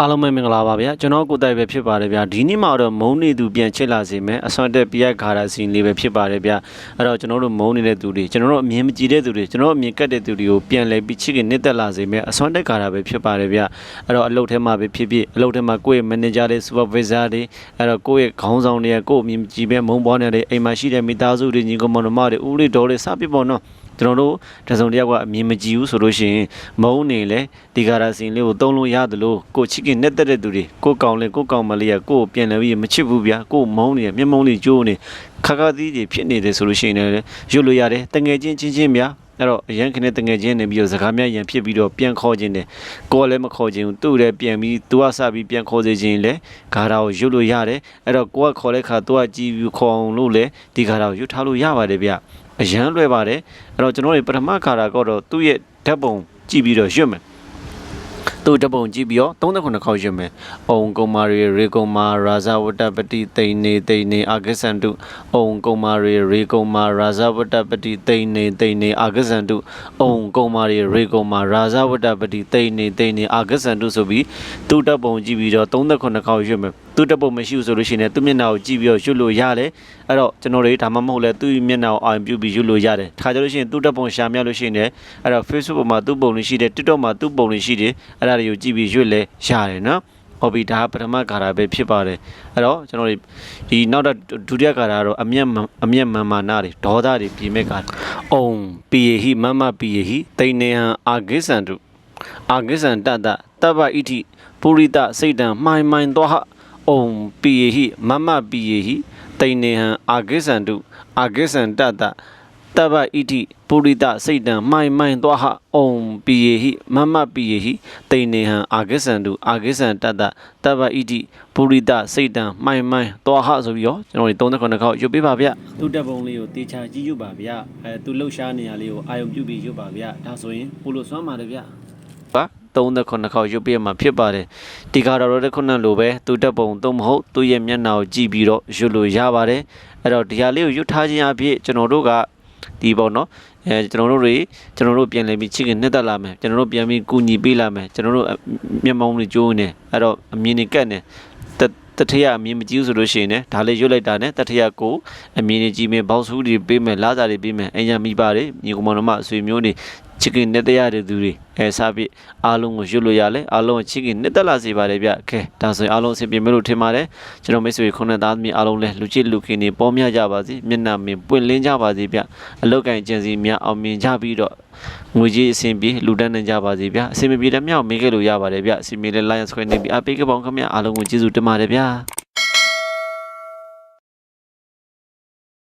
အားလုံးပဲမင်္ဂလာပါဗျာကျွန်တော်ကိုယ်တိုင်ပဲဖြစ်ပါတယ်ဗျာဒီနေ့မှာတော့မုံနေသူပြန်ချစ်လာစေမယ်အစွမ်းတက်ပြရိုက်ခါရစီလေးပဲဖြစ်ပါတယ်ဗျာအဲ့တော့ကျွန်တော်တို့မုံနေတဲ့သူတွေကျွန်တော်တို့အမြင်မကြည့်တဲ့သူတွေကျွန်တော်တို့အမြင်ကတ်တဲ့သူတွေကိုပြန်လဲပြီးချစ်ခင်နှစ်သက်လာစေမယ်အစွမ်းတက်ခါရပဲဖြစ်ပါတယ်ဗျာအဲ့တော့အလုပ်ထဲမှာပဲဖြစ်ဖြစ်အလုပ်ထဲမှာကိုယ့်ရဲ့ manager တွေ supervisor တွေအဲ့တော့ကိုယ့်ရဲ့ခေါင်းဆောင်တွေကကိုယ့်အမြင်မကြည့်ပဲမုံပေါ်နေတဲ့အိမ်မှာရှိတဲ့မိသားစုတွေညီကောင်မောင်နှမတွေဦးလေးတော်တွေစပစ်ပေါ့နော် ကျွန်တော်တို့တစုံတစ်ယောက်ကအမြင်မကြည့်ဘူးဆိုလို့ရှိရင်မုံနေလေဒီကာရာစင်လေးကိုတုံးလို့ရတယ်လို့ကိုချစ်ခင်နဲ့တက်တဲ့သူတွေကိုကောင်လေးကိုကောင်မလေးကကိုကိုပြန်လဲပြီးမချစ်ဘူးဗျာကိုမုံနေမျက်မုံလေးကျိုးနေခါခါသီးတွေဖြစ်နေတယ်ဆိုလို့ရှိရင်လည်းရွတ်လို့ရတယ်တငယ်ချင်းချင်းချင်းဗျာ အဲ့တော့အရန်ခနဲ့တငယ်ချင်းနေပြီးတော့စကားများရန်ဖြစ်ပြီးတော့ပြန်ခေါ်ခြင်းတယ်ကိုကလည်းမခေါ်ခြင်းဘူးသူ့လည်းပြန်ပြီးသူကစပြီးပြန်ခေါ်စေခြင်းလေဂါရာကိုရွတ်လို့ရတယ်အဲ့တော့ကိုကခေါ်တဲ့ခါသူကကြည်ပြီးခေါ်အောင်လို့လေဒီဂါရာကိုရွတ်ထားလို့ရပါတယ်ဗျာအရန်လွယ်ပါတယ်အဲ့တော့ကျွန်တော်တို့ပထမခါတာကတော့သူ့ရဲ့ဓာတ်ပုံကြည့်ပြီးတော့ရွတ်မယ် သူ့ဓာတ်ပုံကြည့်ပြီးတော့39ခေါက်ရွတ်မယ်။အုံကုမာရီရေကုမာရာဇဝတ္တပတိတိန်နေတိန်နေအာဂဇန္တုအုံကုမာရီရေကုမာရာဇဝတ္တပတိတိန်နေတိန်နေအာဂဇန္တုအုံကုမာရီရေကုမာရာဇဝတ္တပတိတိန်နေတိန်နေအာဂဇန္တုဆိုပြီးသူ့ဓာတ်ပုံကြည့်ပြီးတော့39ခေါက်ရွတ်မယ်။ သူ့ဓာတ်ပုံမရှိဘူးဆိုလို့ရှိရင်လည်းသူ့မျက်နှာကိုကြည့်ပြီးတော့ရွတ်လို့ရတယ်။အဲ့တော့ကျွန်တော်တွေဒါမှမဟုတ်လဲသူ့မျက်နှာကိုအာရုံပြုပြီးရွတ်လို့ရတယ်။ခါကြလို့ရှိရင်သူ့ဓာတ်ပုံရှာမြလို့ရှိရင်လည်းအဲ့တော့ Facebook ပေါ်မှာသူ့ပုံလေးရှိတယ် TikTok မှာသူ့ပုံလေးရှိတယ်အဲ့ဒါတွေကိုကြည့်ပြီးရွတ်လဲရတယ်နော်။ဟုတ်ပြီဒါကပထမကာရာပဲဖြစ်ပါတယ်။အဲ့တော့ကျွန်တော်တို့ဒီနောက်တော့ဒုတိယကာရာကတော့အမျက်မအမျက်မန်မာနာတွေဒေါသတွေပြင်မဲ့ကာရာ။အုံပိယဟိမမပိယဟိတိန်နေဟံအာဂိသန္တုအာဂိသန္တတတဗ္ဗဣတိပုရိတစိတ်တံမှိုင်မှိုင်သောဟ အုံပိယဟိမမပိယဟိတိန်နေဟံအာဂိသန္တုအာဂိသန္တတတဗ္ဗဣတိပုရိတစိတ်တံမှိုင်မှိုင်သောဟအုံပိယဟိမမပိယဟိတိန်နေဟံအာဂိသန္တုအာဂိသန္တတတဗ္ဗဣတိပုရိတစိတ်တံမှိုင်မှိုင်သောဟဆိုပြီးတော့ကျွန်တော်တို့39ခေါက်ရွတ်ပေးပါဗျသူတက်ပုံလေးကိုတေချာကြည့်ရွတ်ပါဗျအဲသူလှုပ်ရှားနေရလေးကိုအာယုံပြုပြီးရွတ်ပါဗျဒါဆိုရင်ပို့လို့စွမ်းပါတယ်ဗျပါ 39ခေါက်ရွတ်ပြမှာဖြစ်ပါတယ်ဒီကာတော်တဲ့ခုနလိုပဲသူတက်ပုံသုံးမဟုတ်သူ့ရဲ့မျက်နှာကိုကြည့်ပြီးတော့ရွတ်လို့ရပါတယ်အဲ့တော့ဒီဟာလေးကိုရွတ်ထားခြင်းအဖြစ်ကျွန်တော်တို့ကဒီပေါ့နော်အဲကျွန်တော်တို့တွေကျွန်တော်တို့ပြန်လည်ပြီးချစ်ခင်နှစ်သက်လာမယ်ကျွန်တော်တို့ပြန်ပြီးကူညီပေးလာမယ်ကျွန်တော်တို့မျက်မှောင်းတွေကျိုးနေအဲ့တော့အမြင်တွေကတ်နေတတထရအမြင်မကြည့်ဘူးဆိုလို့ရှိရင်လည်းဒါလေးရွတ်လိုက်တာနဲ့တထရကိုအမြင်တွေကြည့်မယ်ဘောက်ဆူးတွေပေးမယ်လာစာတွေပေးမယ်အညာမိပါတယ်ညီကောင်မတော်မအဆွေမျိုးတွေ ချစ်ခင်နဲ့တရားတဲ့သူတွေအဲစပြီးအားလုံးကိုရွတ်လို့ရလဲအားလုံးချစ်ခင်နဲ့တက်လာစေပါတယ်ဗျခဲဒါဆိုရင်အားလုံးအဆင်ပြေမယ်လို့ထင်ပါတယ်ကျွန်တော်မိတ်ဆွေခုနှစ်သားသမီးအားလုံးလဲလူချစ်လူခင်တွေပေါများကြပါစေမျက်နှာမြင်ပွင့်လင်းကြပါစေဗျအလောက်ကင်ကျန်စီများအောင်မြင်ကြပြီးတော့ငွေကြီးအဆင်ပြေလူတန်းနိုင်ကြပါစေဗျအဆင်မပြေတဲ့မြောက်မေးခဲ့လို့ရပါတယ်ဗျအဆင်ပြေတဲ့ Lions Square နေပြီးအပိတ်ကပောင်ခမအားလုံးကိုကျေးဇူးတင်ပါတယ်ဗျ